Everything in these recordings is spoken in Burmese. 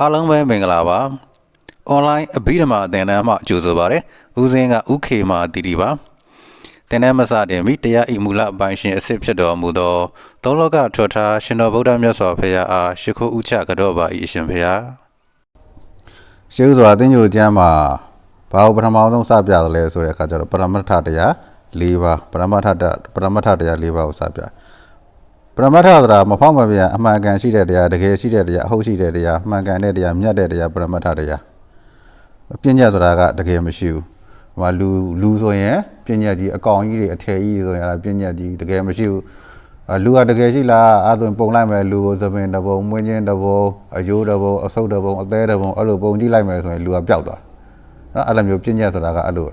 အားလုံးပဲမင်္ဂလာပါ။ online အဘိဓမ္မာသင်တန်းမှကြိုဆိုပါရစေ။ဦးစင်းကဥခေမာတီတီပါ။သင်တန်းမစတင်မီတရားဤမူလအပိုင်းရှင်အစစ်ဖြစ်တော်မူသောသုံးလောကထွတ်ထားရှင်တော်ဗုဒ္ဓမြတ်စွာဘုရားအားရှိခိုးဥချကြောပါ၏အရှင်ဘုရား။ရှေးဥစွာအသင်ညိုကျမ်းမှာဘာလို့ပထမဆုံးစပြတယ်လဲဆိုတဲ့အခါကျတော့ပရမတ္ထတရား၄ပါးပရမတ္ထတပရမတ္ထတရား၄ပါးကိုစပြတယ် ပရမတ္ထဆိုတာမဖောက်မပြန်အမှန်ကန်ရှိတဲ့တရားတကယ်ရှိတဲ့တရားအဟုတ်ရှိတဲ့တရားမှန်ကန်တဲ့တရားမြတ်တဲ့တရားပရမတ္ထတရားပညာဆိုတာကတကယ်မရှိဘူးဟိုလူလူဆိုရင်ပညာကြီးအကောင်ကြီးတွေအထည်ကြီးတွေဆိုရင်အဲ့ဒါပညာကြီးတကယ်မရှိဘူးအလူကတကယ်ရှိလားအဲ့ဒါပုံလိုက်မယ်လူကိုသပင်တစ်ပုံမွင်းချင်းတစ်ပုံအယိုးတစ်ပုံအဆုပ်တစ်ပုံအသေးတစ်ပုံအဲ့လိုပုံကြည့်လိုက်မယ်ဆိုရင်လူကပျောက်သွားနော်အဲ့လိုမျိုးပညာဆိုတာကအဲ့လို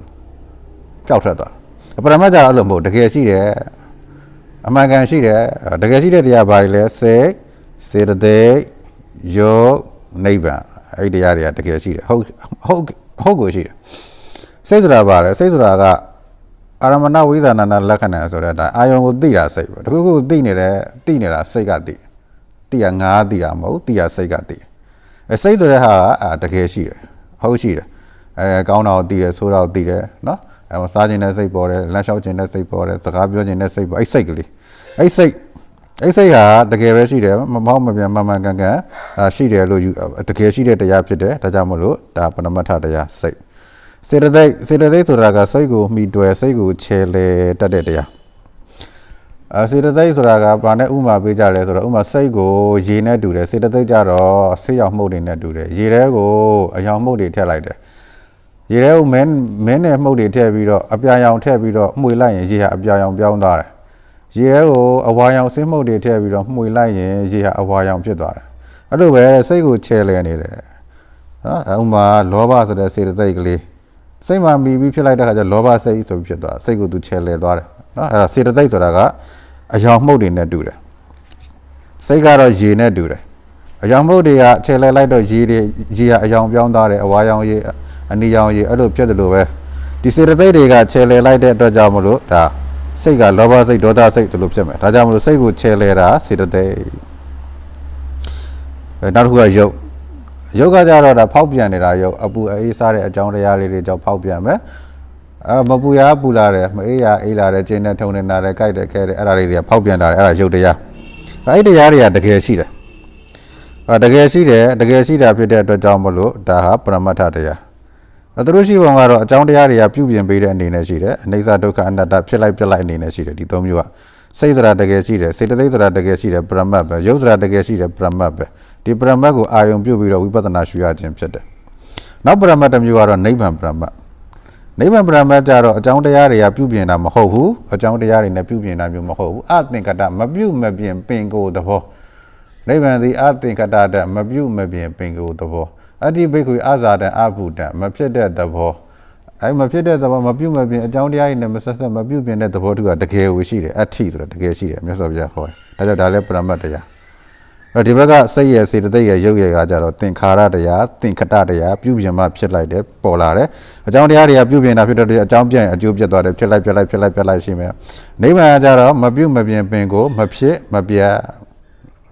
ပျောက်ထွက်သွားပရမတ္ထအဲ့လိုမဟုတ်တကယ်ရှိတယ် အမှန်ကန်ရှိတယ်တကယ်ရှိတဲ့တရားဘာတွေလဲစိတ်စေတသိက်ယောနိဗ္ဗာန်အဲ့ဒီတရားတွေကတကယ်ရှိတယ်ဟုတ်ဟုတ်ဟုတ်ကိုရှိတယ်စိတ်ဆိုတာဘာလဲစိတ်ဆိုတာကအာရမဏဝိဇာဏနာလက္ခဏာဆိုတဲ့အတိုင်းအာယုံကိုသိတာစိတ်ပဲတခုခုသိနေတယ်သိနေတာစိတ်ကသိသိရငါးသိတာမဟုတ်သိရစိတ်ကသိအဲစိတ်ဆိုတဲ့ဟာကတကယ်ရှိတယ်ဟုတ်ရှိတယ်အဲကောင်းတာကိုသိတယ်ဆိုးတာကိုသိတယ်နော် အဲစားခြင်းနဲ့စိတ်ပေါ်တယ်လမ်းလျှောက်ခြင်းနဲ့စိတ်ပေါ်တယ်စကားပြောခြင်းနဲ့စိတ်ပေါ်အဲ့စိတ်ကလေးအဲ့စိတ်အဲ့စိတ်ဟာတကယ်ပဲရှိတယ်မမောက်မပြန်မမှန်ကန်ကန်အာရှိတယ်လို့ယူတကယ်ရှိတဲ့တရားဖြစ်တယ်ဒါကြောင့်မလို့ဒါပဏမထတရားစိတ်စေတသိက်စေတသိက်ဆိုတာကစိတ်ကိုမှီတွယ်စိတ်ကိုချဲလေတတ်တဲ့တရားအစေတသိက်ဆိုတာကဘာနဲ့ဥမာပေးကြလဲဆိုတော့ဥမာစိတ်ကိုရေနဲ့တူတယ်စေတသိက်ကြတော့ဆေးရောင်မှုတ်တွေနဲ့တူတယ်ရေထဲကိုအယောင်မှုတ်တွေထည့်လိုက်တယ် ရေထဲကိုမင်းမင်းနဲ့မှုတ်တွေထည့်ပြီးတော့အပြာရောင်ထည့်ပြီးတော့မှွေလိုက်ရင်ရေဟာအပြာရောင်ပြောင်းသွားတယ်ရေထဲကိုအဝါရောင်ဆင်းမှုတ်တွေထည့်ပြီးတော့မှွေလိုက်ရင်ရေဟာအဝါရောင်ဖြစ်သွားတယ်အဲ့လိုပဲစိတ်ကိုချဲလဲနေတယ်နော်ဥမာလောဘဆိုတဲ့စေတသိက်ကလေးစိတ်မှမီပြီးဖြစ်လိုက်တဲ့ခါကျလောဘစိတ်ဆိုပြီးဖြစ်သွားစိတ်ကိုသူချဲလဲသွားတယ်နော်အဲ့ဒါစေတသိက်ဆိုတာကအယောင်မှုတ်တွေနဲ့တူတယ်စိတ်ကတော့ရေနဲ့တူတယ်အယောင်မှုတ်တွေကချဲလဲလိုက်တော့ရေတွေရေဟာအယောင်ပြောင်းသွားတယ်အဝါရောင်ရေ အနီရောင်ရေအဲ့လိုဖြစ်တယ်လို့ပဲဒီစေတသိက်တွေကချဲလဲလိုက်တဲ့အတွက်ကြောင့်မလို့ဒါစိတ်ကလောဘစိတ်ဒေါသစိတ်တို့လိုဖြစ်မယ်ဒါကြောင့်မလို့စိတ်ကိုချဲလဲတာစေတသိက်အဲနောက်တစ်ခုကယုတ်ယုတ်ကကြတော့ဒါဖောက်ပြန်နေတာယုတ်အပူအေးစားတဲ့အကြောင်းတရားလေးတွေကြောင့်ဖောက်ပြန်မယ်အဲမပူရပူလာတယ်မအေးရအေးလာတယ်ကျင်းနဲ့ထုံနေတာတယ်ကြိုက်တယ်ခဲတယ်အဲ့ဒါလေးတွေကဖောက်ပြန်တာတယ်အဲ့ဒါယုတ်တရားအဲ့ဒီတရားတွေကတကယ်ရှိတယ်အဲတကယ်ရှိတယ်တကယ်ရှိတာဖြစ်တဲ့အတွက်ကြောင့်မလို့ဒါဟာပရမတ္ထတရားအဲ သူတို့ရှိပုံကတော့အကြောင်းတရားတွေကပြုပြင်ပေးတဲ့အနေနဲ့ရှိတယ်အနေစာဒုက္ခအနတ္တဖြစ်လိုက်ပြလိုက်အနေနဲ့ရှိတယ်ဒီသုံးမျိုးကစိတ်ဆိုတာတကယ်ရှိတယ်စေတသိက်ဆိုတာတကယ်ရှိတယ်ပရမတ်ပဲရုပ်ဆိုတာတကယ်ရှိတယ်ပရမတ်ပဲဒီပရမတ်ကိုအာယုံပြုပြီးတော့ဝိပဿနာရှုရခြင်းဖြစ်တယ်နောက်ပရမတ်တစ်မျိုးကတော့နိဗ္ဗာန်ပရမတ်နိဗ္ဗာန်ပရမတ်ကြတော့အကြောင်းတရားတွေကပြုပြင်တာမဟုတ်ဘူးအကြောင်းတရားတွေနဲ့ပြုပြင်တာမျိုးမဟုတ်ဘူးအသင်္ကတမပြုမပြင်ပင်ကိုယ်သဘောနိဗ္ဗာန်သည်အသင်္ကတတမပြုမပြင်ပင်ကိုယ်သဘော အတ္တိဘိက္ခုအာဇာတံအဘုတံမဖြစ်တဲ့သဘောအဲမဖြစ်တဲ့သဘောမပြုတ်မပြင်းအကြောင်းတရားတွေနဲ့မဆက်ဆက်မပြုတ်ပြင်းတဲ့သဘောတူကတကယ်ကိုရှိတယ်အဋ္ဌိဆိုတာတကယ်ရှိတယ်မြတ်စွာဘုရားခေါ်တယ်ဒါကြောင့်ဒါလည်းပရမတ်တရားအဲဒီဘက်ကစိတ်ရစေတသိက်ရရုပ်ရကကြတော့သင်္ခါရတရားသင်္ခတတရားပြုပြင်မှဖြစ်လိုက်တယ်ပေါ်လာတယ်အကြောင်းတရားတွေကပြုပြင်တာဖြစ်တော့အကြောင်းပြန်အကျိုးပြတ်သွားတယ်ဖြစ်လိုက်ပြတ်လိုက်ဖြစ်လိုက်ပြတ်လိုက်ရှိမယ်နိဗ္ဗာန်ကကြတော့မပြုတ်မပြင်းပင်ကိုမဖြစ်မပြတ်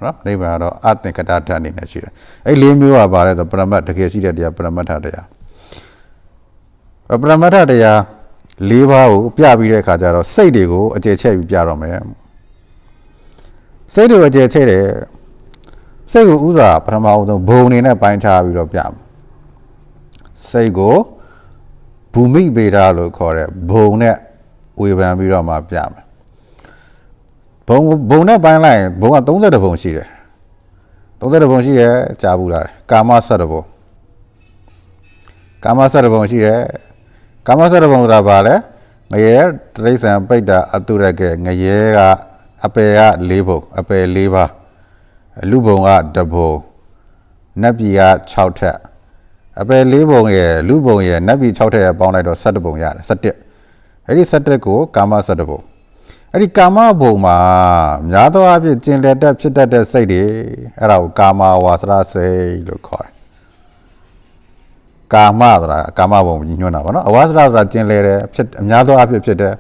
နော်နိဗ္ဗာန်ကတော့အသင်္ကတဓာတ်အနေနဲ့ရှိတယ်အဲ့လေးမျိုးကပါလဲဆိုပရမတ်တကယ်ရှိတဲ့တရားပရမတ်ထတရားပရမတ်ထတရား၄ပါးကိုပြပြီးတဲ့အခါကျတော့စိတ်တွေကိုအကျေချက်ပြီးပြတော့မယ်စိတ်တွေကိုအကျေချက်တယ်စိတ်ကိုဥစွာပထမအောင်ဆုံးဘုံအနေနဲ့ပိုင်းခြားပြီးတော့ပြမယ်စိတ်ကိုဘူမိဗေဒလို့ခေါ်တဲ့ဘုံနဲ့ဝေဖန်ပြီးတော့မှပြမယ် ဘုံဘုံနဲ့ပိုင်းလိုက်ဘုံက30ဘုံရှိတယ်30ဘုံရှိတယ်ကြားဘူးလားကာမ7ဘုံကာမ7ဘုံရှိတယ်ကာမ7ဘုံဆိုတာဘာလဲငရဲတရိษံပိတ်တာအတုရကဲငရဲကအပယ်က၄ဘုံအပယ်၄ပါးလူဘုံကတဘုံနတ်ပြည်က6ထက်အပယ်၄ဘုံရဲ့လူဘုံရဲ့နတ်ပြည်6ထက်ပေါင်းလိုက်တော့17ဘုံရတယ်17အဲ့ဒီ17ကိုကာမ17ဘုံ အဲ့ဒီကာမဘုံမှာများသောအားဖြင့်ကျင်လည်တက်ဖြစ်တတ်တဲ့စိတ်တွေအဲ့ဒါကိုကာမဝါစရစိတ်လို့ခေါ်တယ်ကာမဆိုတာကာမဘုံညွှန်းတာပါနော်အဝါစရဆိုတာကျင်လည်တယ်ဖြစ်အများသောအားဖြင့်ဖြစ်တယ်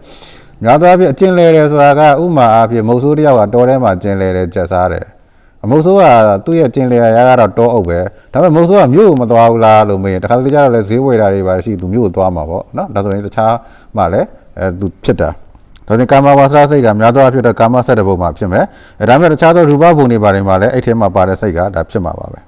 များသောအားဖြင့်အကျင်လည်တယ်ဆိုတာကဥမာအားဖြင့်မုတ်ဆိုးတယောက်ကတော်ထဲမှာကျင်လည်တယ်ကြက်စားတယ်အမုတ်ဆိုးကသူ့ရဲ့ကျင်လျာရကတော့တောအုပ်ပဲဒါပေမဲ့မုတ်ဆိုးကမြို့ကိုမသွားဘူးလားလို့မေးရင်တခါတလေကျတော့လဲဈေးဝယ်တာတွေပါရှိသူမြို့ကိုသွားမှာပေါ့နော်ဒါဆိုရင်တခြားမှလည်းအဲသူဖြစ်တာ ဒါဆိုရင်ကာမဝါစရစိတ်ကများသောအားဖြင့်တော့ကာမဆက်တဲ့ဘုံမှာဖြစ်မယ်အဲဒါမှမဟုတ်တခြားသောရူပဘုံတွေပါတယ်မှာလည်းအဲ့ထဲမှာပါတဲ့စိတ်ကဒါဖြစ်မှာပါပဲ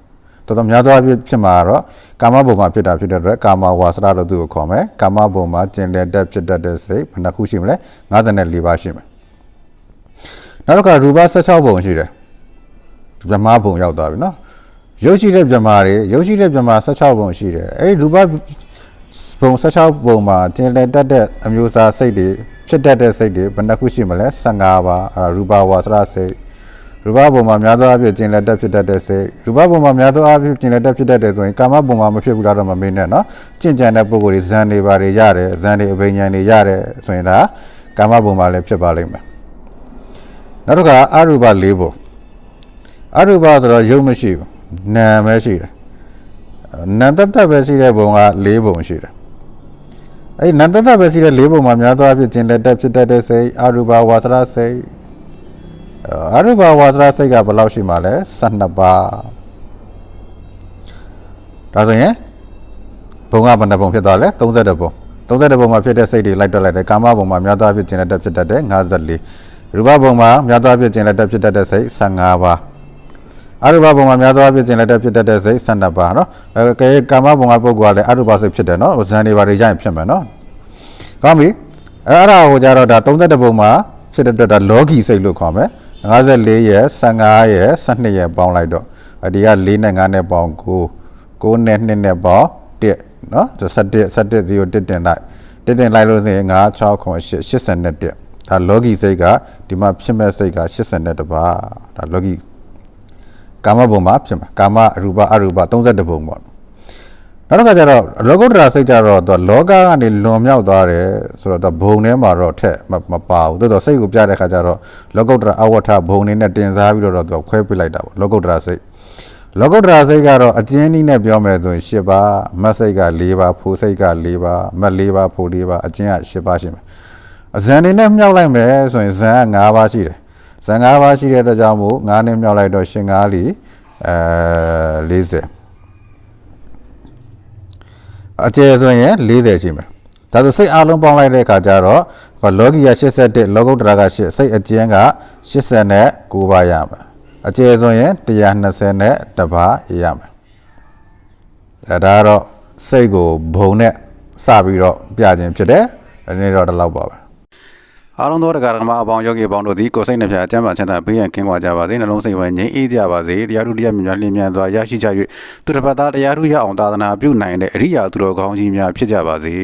တော်တော်များသောအားဖြင့်ဖြစ်မှာတော့ကာမဘုံမှာဖြစ်တာဖြစ်တဲ့အတွက်ကာမဝါစရလို့သူ့ကိုခေါ်မယ်ကာမဘုံမှာကျင်လည်တတ်ဖြစ်တတ်တဲ့စိတ်ဘယ်နှခုရှိမလဲ54ပါးရှိမယ်နောက်တစ်ခါရူပ16ဘုံရှိတယ်ဗြဟ္မာဘုံရောက်သွားပြီနော်ရုပ်ရှိတဲ့ဗြဟ္မာတွေရုပ်ရှိတဲ့ဗြဟ္မာ16ဘုံရှိတယ်အဲဒီရူပဘုံ16ဘုံမှာကျင်လည်တတ်တဲ့အမျိုးအစားစိတ်တွေ ဖြစ်တတ်တဲ့စိတ်တွေဘယ်နှခုရှိမလဲ15ပါအဲရူပါဝါစရစိတ်ရူပဘုံမှာများသောအားဖြင့်ကျင်လက်တက်ဖြစ်တတ်တဲ့စိတ်ရူပဘုံမှာများသောအားဖြင့်ကျင်လက်တက်ဖြစ်တတ်တဲ့ဆိုရင်ကာမဘုံမှာမဖြစ်ဘူးလားတော့မမေးနဲ့နော်ကျင့်ကြံတဲ့ပုဂ္ဂိုလ်တွေဇန်တွေပါတွေရတယ်ဇန်တွေအဘိညာဉ်တွေရတယ်ဆိုရင်ဒါကာမဘုံမှာလည်းဖြစ်ပါလိမ့်မယ်နောက်တစ်ခါအရူပ၄ဘုံအရူပဆိုတော့ရုပ်မရှိဘူးနာမ်ပဲရှိတယ်နာမ်တတ်တတ်ပဲရှိတဲ့ဘုံက၄ဘုံရှိတယ် အဲ့နာမ်တတ်တတ်ပဲရှိတဲ့၄ဘုံမှာများသောအားဖြင့်ကျင်လက်တက်ဖြစ်တတ်တဲ့စိတ်အရူပဝါစရစိတ်အရူပဝါစရစိတ်ကဘယ်လောက်ရှိမှလဲ12ပါးဒါဆိုရင်ဘုံကဘယ်နှဘုံဖြစ်သွားလဲ32ဘုံ32ဘုံမှာဖြစ်တဲ့စိတ်တွေလိုက်တွက်လိုက်တယ်ကာမဘုံမှာများသောအားဖြင့်ကျင်လက်တက်ဖြစ်တတ်တဲ့54ရူပဘုံမှာများသောအားဖြင့်ကျင်လက်တက်ဖြစ်တတ်တဲ့စိတ်15ပါး အရုပဘုံမှာများသောအားဖြင့်ကျင်လက်တဲ့ဖြစ်တတ်တဲ့စိတ်12ပါးနော်အဲကဲကာမဘုံကပုဂ္ဂိုလ်ကလည်းအရုပစိတ်ဖြစ်တယ်နော်ဇန်တွေပါတွေရရင်ဖြစ်မယ်နော်ကောင်းပြီအဲအဲ့ဒါကိုကြတော့ဒါ32ဘုံမှာဖြစ်တဲ့အတွက်ဒါလောကီစိတ်လို့ခေါ်မယ်54ရဲ့15ရဲ့12ရဲ့ပေါင်းလိုက်တော့အဒီက4နဲ့5နဲ့ပေါင်း9 9နဲ့2နဲ့ပေါင်း1နော်17 17 0 1တင်လိုက်1တင်လိုက်လို့ဆိုရင်9 6 9 8 81ဒါလောကီစိတ်ကဒီမှာဖြစ်မဲ့စိတ်က82ပါးဒါလောကီ ကာမဘုံမှာဖြစ်မှာကာမအရူပအရူပ32ဘုံပေါ့နောက်တစ်ခါကျတော့လောကုတ္တရာစိတ်ကြတော့သူကလောကကနေလွန်မြောက်သွားတယ်ဆိုတော့သူဘုံထဲမှာတော့ထက်မမပါဘူးတိုးတော့စိတ်ကိုပြတဲ့ခါကျတော့လောကုတ္တရာအဝဋ္ဌဘုံနေနဲ့တင်စားပြီးတော့သူကခွဲပြလိုက်တာပေါ့လောကုတ္တရာစိတ်လောကုတ္တရာစိတ်ကတော့အကျဉ်းနည်းနဲ့ပြောမယ်ဆိုရင်10ပါးမတ်စိတ်က4ပါးဖိုစိတ်က4ပါးမတ်4ပါးဖို4ပါးအကျဉ်းက10ပါးရှိမယ်အဇန်နေနဲ့မြောက်လိုက်မယ်ဆိုရင်ဇန်က5ပါးရှိတယ် ဇန်5ပါးရှိတဲ့အတွက်ကြောင့်မို့9နဲ့မြောက်လိုက်တော့ရှင်5လီအဲ40အကျယ်ဆိုရင်40ရှိမယ်ဒါဆိုစိတ်အလုံးပေါင်းလိုက်တဲ့အခါကျတော့ဟောလောကီက81လောကုတ္တရာက8စိတ်အကျဉ်းက89ပါးရမယ်အကျယ်ဆိုရင်120နဲ့တပါးရမယ်အဲဒါကတော့စိတ်ကိုဘုံနဲ့စပြီးတော့ပြခြင်းဖြစ်တယ်ဒီနေ့တော့ဒီလောက်ပါပဲ အားလုံးသောတရားဓမ္မအပေါင်းယောဂီအပေါင်းတို့သည်ကိုယ်စိတ်နှပြအကျမ်းပါချမ်းသာဘေးရန်ကင်းကွာကြပါစေနှလုံးစိတ်ဝဲငြိမ်းအေးကြပါစေတရားသူတရားမြတ်များလင်းမြန်စွာရရှိကြ၍သူတစ်ပတ်သားတရားသူရအောင်သာသနာပြုနိုင်တဲ့အရိယာသူတော်ကောင်းကြီးများဖြစ်ကြပါစေ